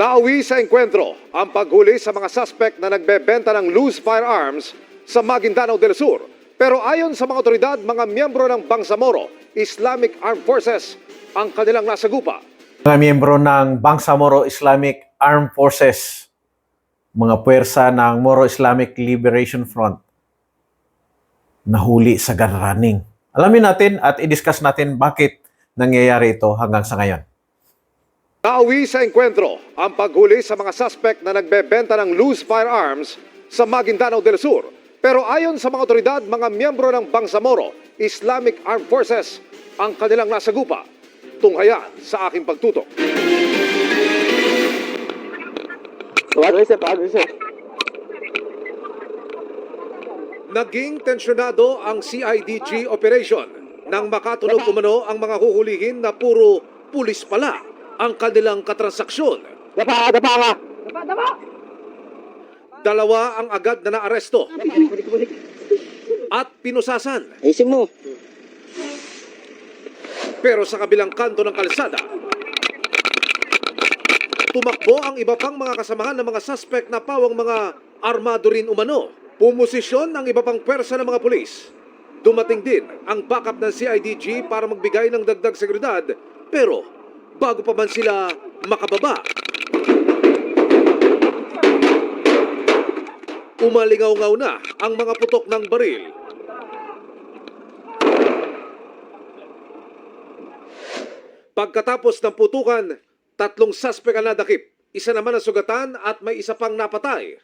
Nauwi sa enkwentro ang paghuli sa mga suspect na nagbebenta ng loose firearms sa Maguindanao del Sur. Pero ayon sa mga otoridad, mga miyembro ng Bangsamoro, Islamic Armed Forces, ang kanilang nasagupa. mga miyembro ng Bangsamoro Islamic Armed Forces, mga puwersa ng Moro Islamic Liberation Front, nahuli sa gun running. Alamin natin at i-discuss natin bakit nangyayari ito hanggang sa ngayon. Nauwi sa enkwentro ang paghuli sa mga suspect na nagbebenta ng loose firearms sa Maguindanao del Sur. Pero ayon sa mga otoridad, mga miyembro ng Bangsamoro, Islamic Armed Forces, ang kanilang nasagupa. Tunghayan sa aking pagtutok. Naging tensyonado ang CIDG operation nang makatunog umano ang mga huhulihin na puro pulis pala ang kanilang katransaksyon. Dapa, dapa ka. Dalawa ang agad na naaresto at pinusasan. Ayusin mo. Pero sa kabilang kanto ng kalsada, tumakbo ang iba pang mga kasamahan ng mga suspect na pawang mga armado rin umano. Pumosisyon ang iba pang pwersa ng mga pulis. Dumating din ang backup ng CIDG para magbigay ng dagdag seguridad. Pero bago pa man sila makababa, umalingaw-ngaw na ang mga putok ng baril. Pagkatapos ng putukan, tatlong suspect ang nadakip. Isa naman ang sugatan at may isa pang napatay.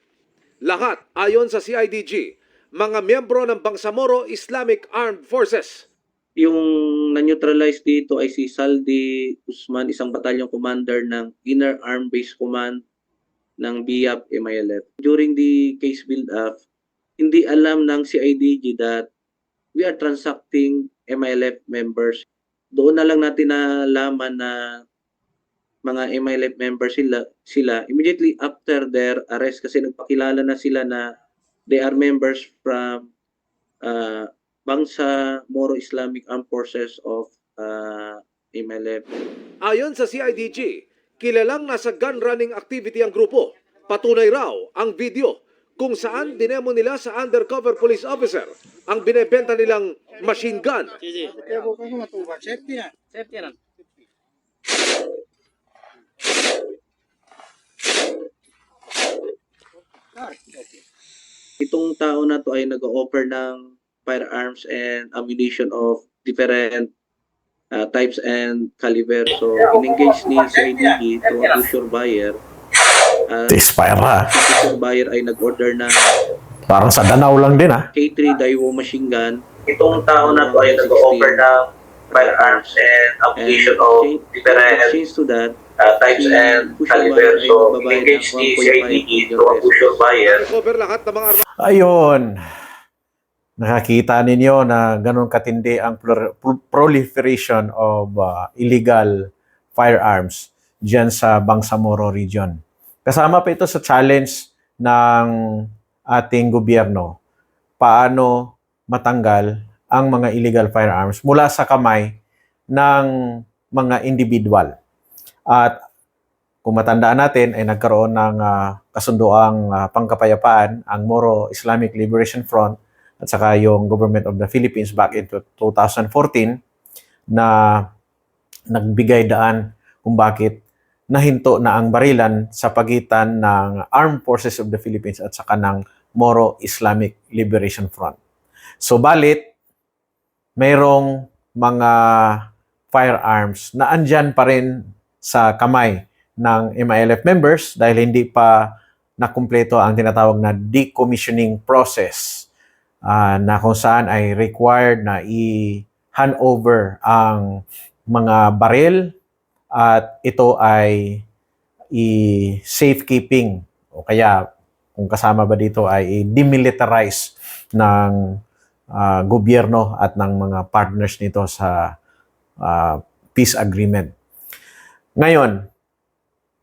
Lahat ayon sa CIDG, mga miyembro ng Bangsamoro Islamic Armed Forces. Yung na-neutralize dito ay si Saldi Usman, isang batalyon commander ng Inner Arm Base Command ng BIAP MILF. During the case build-up, hindi alam ng CIDG that we are transacting MILF members. Doon na lang natin nalaman na mga MILF members sila, sila immediately after their arrest kasi nagpakilala na sila na they are members from uh, Bangsa Moro Islamic Armed Forces of uh, MLF. Ayon sa CIDG, kilalang nasa gun running activity ang grupo. Patunay raw ang video kung saan dinemo nila sa undercover police officer ang binebenta nilang machine gun. Itong tao na to ay nag-offer ng firearms and ammunition of different uh, types and caliber. So, in-engage ni CIDG to a future buyer. Uh, Expire ha. future buyer ay nag-order ng Parang sa Danau lang din ha. K3 Daiwo machine gun. Itong tao na to ay nag-offer ng firearms and ammunition of different exchange to that, uh, types and caliber. So, engage ni CIDG to a future buyer. Ayun. Nakakita ninyo na ganun katindi ang proliferation of uh, illegal firearms diyan sa Bangsamoro region. Kasama pa ito sa challenge ng ating gobyerno paano matanggal ang mga illegal firearms mula sa kamay ng mga individual. At kung matandaan natin ay nagkaroon ng ah, kasunduang ah, pangkapayapaan ang Moro Islamic Liberation Front at saka yung Government of the Philippines back in 2014 na nagbigay daan kung bakit nahinto na ang barilan sa pagitan ng Armed Forces of the Philippines at saka ng Moro Islamic Liberation Front. So balit, mayroong mga firearms na andyan pa rin sa kamay ng MILF members dahil hindi pa nakumpleto ang tinatawag na decommissioning process ah, na kung saan ay required na i-hand over ang mga baril at ito ay i-safekeeping o kaya kung kasama ba dito ay i-demilitarize ng ah, gobyerno at ng mga partners nito sa ah, peace agreement. Ngayon,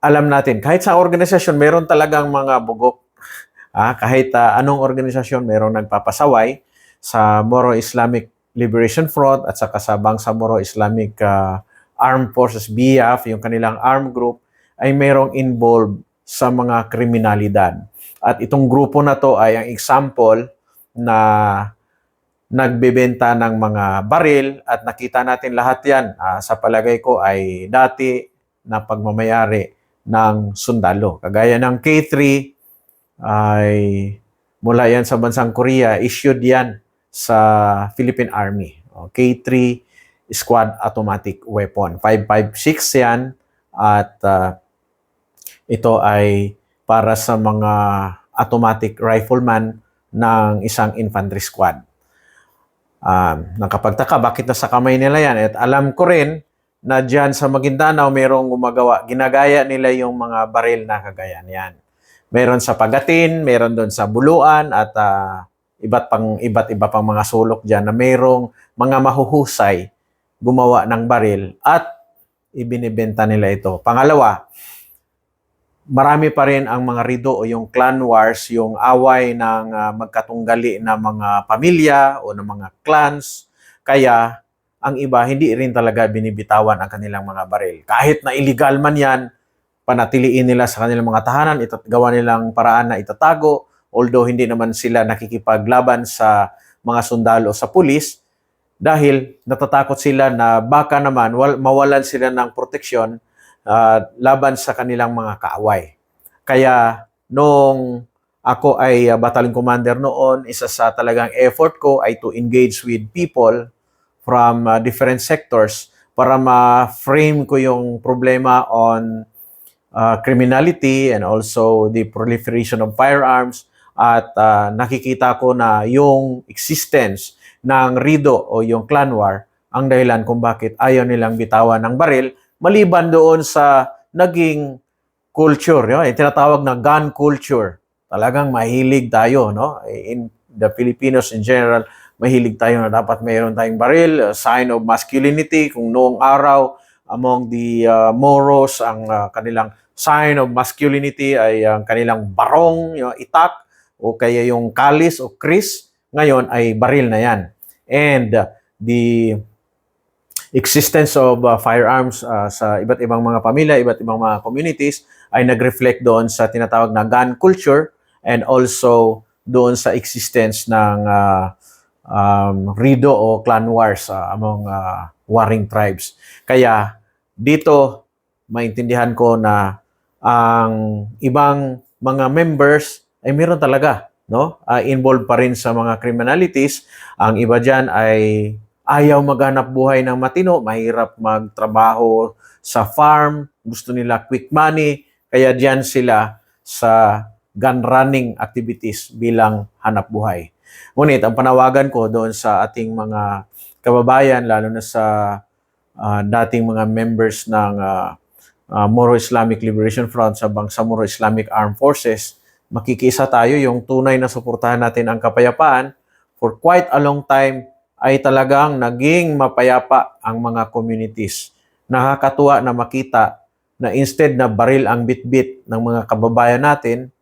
alam natin, kahit sa organisasyon, meron talagang mga bugok. Ah, kahit ah, anong organisasyon, meron nagpapasaway sa Moro Islamic Liberation Front at saka sa Bangsamoro Islamic ah, Armed Forces BIAF, yung kanilang armed group, ay mayroong involved sa mga kriminalidad. At itong grupo na to ay ang example na nagbebenta ng mga baril at nakita natin lahat yan ah, sa palagay ko ay dati na pagmamayari ng sundalo. Kagaya ng K3 ay mula yan sa bansang Korea, issued yan sa Philippine Army. O, K3 Squad Automatic Weapon. 556 yan at ah, ito ay para sa mga automatic rifleman ng isang infantry squad. Um, nakapagtaka, bakit nasa kamay nila yan? At alam ko rin na dyan sa Maguindanao, merong gumagawa, ginagaya nila yung mga baril na kagaya niyan. Meron sa Pagatin, meron doon sa Buluan, at ah, iba't pang iba't iba pang mga sulok diyan na merong mga mahuhusay gumawa ng baril at ibinibenta nila ito. Pangalawa, marami pa rin ang mga rido o yung clan wars, yung away ng ah, magkatunggali na mga pamilya o ng mga clans. Kaya ang iba hindi rin talaga binibitawan ang kanilang mga baril. Kahit na illegal man yan, panatiliin nila sa kanilang mga tahanan, ito, gawa nilang paraan na itatago, although hindi naman sila nakikipaglaban sa mga sundalo sa pulis, dahil natatakot sila na baka naman wal, mawalan sila ng proteksyon ah, laban sa kanilang mga kaaway. Kaya nung ako ay uh, battalion commander noon, isa sa talagang effort ko ay to engage with people from uh, different sectors para ma-frame ko yung problema on uh, criminality and also the proliferation of firearms at uh, nakikita ko na yung existence ng RIDO o yung clan war ang dahilan kung bakit ayaw nilang bitawan ng baril maliban doon sa naging culture, no? yung tinatawag na gun culture. Talagang mahilig tayo, no? In the Filipinos in general, mahilig tayo na dapat mayroon tayong baril, sign of masculinity. Kung noong araw, among the uh, Moros, ang uh, kanilang sign of masculinity ay ang kanilang barong, yung itak, o kaya yung kalis o kris, ngayon ay baril na yan. And uh, the existence of uh, firearms uh, sa iba't ibang mga pamilya, iba't ibang mga communities ay nag-reflect doon sa tinatawag na gun culture and also doon sa existence ng uh, um, RIDO o clan wars uh, among uh, warring tribes. Kaya dito maintindihan ko na ang ibang mga members ay meron talaga no uh, involved pa rin sa mga criminalities ang iba diyan ay ayaw maghanap buhay ng matino, mahirap magtrabaho sa farm, gusto nila quick money, kaya diyan sila sa gun running activities bilang hanap buhay. Ngunit ang panawagan ko doon sa ating mga kababayan, lalo na sa ah, dating mga members ng ah, ah, Moro Islamic Liberation Front sa Bangsamoro Islamic Armed Forces, makikisa tayo yung tunay na suportahan natin ang kapayapaan for quite a long time ay talagang naging mapayapa ang mga communities. Nakakatuwa na makita na instead na baril ang bitbit ng mga kababayan natin,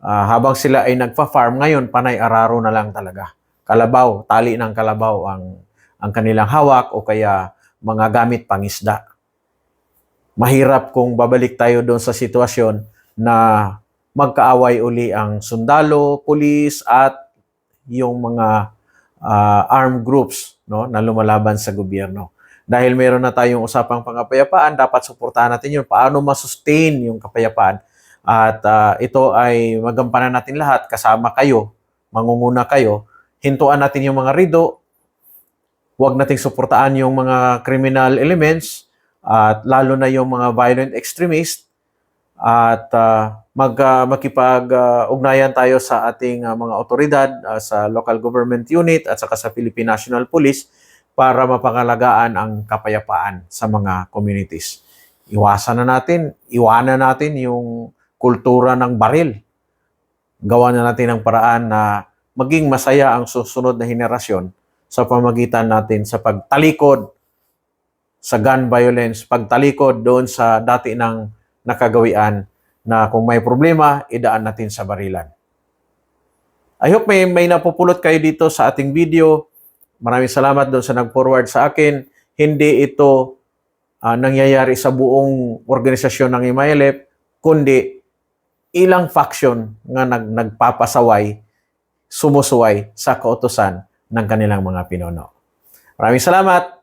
ah, habang sila ay nagfa-farm, ngayon panay araro na lang talaga. Kalabaw, tali ng kalabaw ang, ang kanilang hawak o kaya mga gamit pangisda. Mahirap kung babalik tayo doon sa sitwasyon na magkaaway uli ang sundalo, pulis at yung mga uh, armed groups no na lumalaban sa gobyerno. Dahil meron na tayong usapang pangapayapaan, dapat suportahan natin yun. Paano ma-sustain yung kapayapaan? At ah, ito ay magampanan natin lahat, kasama kayo, mangunguna kayo, hintuan natin yung mga rido, huwag nating suportaan yung mga criminal elements, at lalo na yung mga violent extremists, at ah, mag ah, makipag-ugnayan tayo sa ating ah, mga otoridad ah, sa local government unit at saka sa Philippine National Police para mapangalagaan ang kapayapaan sa mga communities. Iwasan na natin, iwanan natin yung kultura ng baril. Gawa na natin ang paraan na maging masaya ang susunod na henerasyon sa pamagitan natin sa pagtalikod sa gun violence, pagtalikod doon sa dati ng nakagawian na kung may problema, idaan natin sa barilan. I hope may, may napupulot kayo dito sa ating video. Maraming salamat doon sa nag-forward sa akin. Hindi ito ah, nangyayari sa buong organisasyon ng MILF, kundi ilang faction nga nag, nagpapasaway, sumusuway sa kautosan ng kanilang mga pinuno. Maraming salamat.